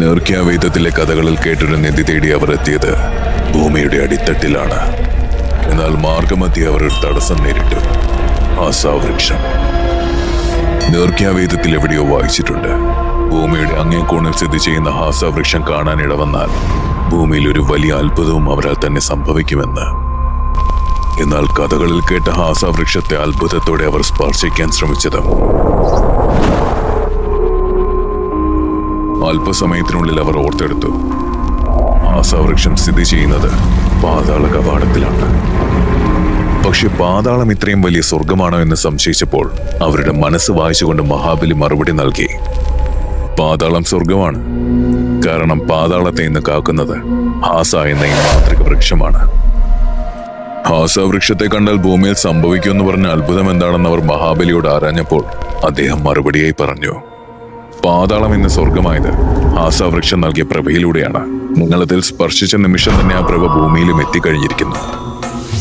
നേർക്യാവേദത്തിലെ കഥകളിൽ കേട്ടൊരു നിധി തേടി അവർ എത്തിയത് ഭൂമിയുടെ അടിത്തട്ടിലാണ്. എന്നാൽ മാർഗമധ്യ അവർ ഒരു തടസ്സം നേരിട്ടു. ആസാവൃക്ഷം നേർക്യാവേദത്തിൽ എവിടെയോ വായിച്ചിട്ടുണ്ട്. ഭൂമിയുടെ അങ്ങേ കോണിൽ സ്ഥിതി ചെയ്യുന്ന ഹാസാവൃക്ഷം കാണാൻ ഇടവന്നാൽ ഭൂമിയിൽ ഒരു വലിയ അത്ഭുതവും അവരാൽ തന്നെ സംഭവിക്കുമെന്ന്. എന്നാൽ കഥകളിൽ കേട്ട ഹാസാവൃക്ഷത്തെ അത്ഭുതത്തോടെ അവർ സ്പർശിക്കാൻ ശ്രമിച്ചത് അല്പസമയത്തിനുള്ളിൽ അവർ ഓർത്തെടുത്തു. ഹാസാവൃക്ഷം സ്ഥിതി ചെയ്യുന്നത് പാതാള കവാടത്തിലാണ്. പക്ഷെ പാതാളം ഇത്രയും വലിയ സ്വർഗമാണോ എന്ന് സംശയിച്ചപ്പോൾ അവരുടെ മനസ്സ് വായിച്ചുകൊണ്ട് മഹാബലി മറുപടി നൽകി. പാതാളം സ്വർഗമാണ് കാരണം പാതാളത്തെ ഇന്ന് കാക്കുന്നത് ഹാസ എന്ന ഈ മാന്ത്രിക വൃക്ഷമാണ്. ഹാസ വൃക്ഷത്തെ കണ്ടാൽ ഭൂമിയിൽ സംഭവിക്കുമെന്ന് പറഞ്ഞ അത്ഭുതം എന്താണെന്ന് അവർ മഹാബലിയോട് ആരാഞ്ഞപ്പോൾ അദ്ദേഹം മറുപടിയായി പറഞ്ഞു. പാതാളം എന്ന സ്വർഗമായത് ആസാവൃക്ഷം വൃക്ഷം നൽകിയ പ്രഭയിലൂടെയാണ്. നിങ്ങളതിൽ സ്പർശിച്ച നിമിഷം തന്നെ ആ പ്രഭ ഭൂമിയിലും എത്തിക്കഴിഞ്ഞിരിക്കുന്നു.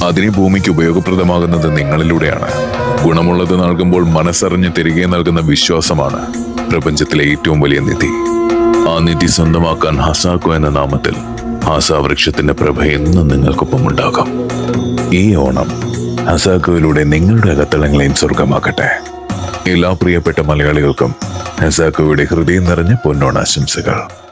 അതിന് ഭൂമിക്ക് ഉപയോഗപ്രദമാകുന്നത് നിങ്ങളിലൂടെയാണ്. ഗുണമുള്ളത് നൽകുമ്പോൾ മനസ്സറിഞ്ഞ് തിരികെ നൽകുന്ന വിശ്വാസമാണ് പ്രപഞ്ചത്തിലെ ഏറ്റവും വലിയ നിധി. ആ നിധി സ്വന്തമാക്കാൻ ഹസാക്കോ എന്ന നാമത്തിൽ ഹസാവൃക്ഷത്തിന്റെ പ്രഭ എന്നും നിങ്ങൾക്കൊപ്പം ഉണ്ടാകും. ഈ ഓണം ഹസാക്കോയിലൂടെ നിങ്ങളുടെ അകത്തളങ്ങളെയും സ്വർഗമാക്കട്ടെ എല്ലാ പ്രിയപ്പെട്ട മലയാളികൾക്കും ഹസാക്കോയുടെ ഹൃദയം നിറഞ്ഞ പൊന്നോണാശംസകൾ.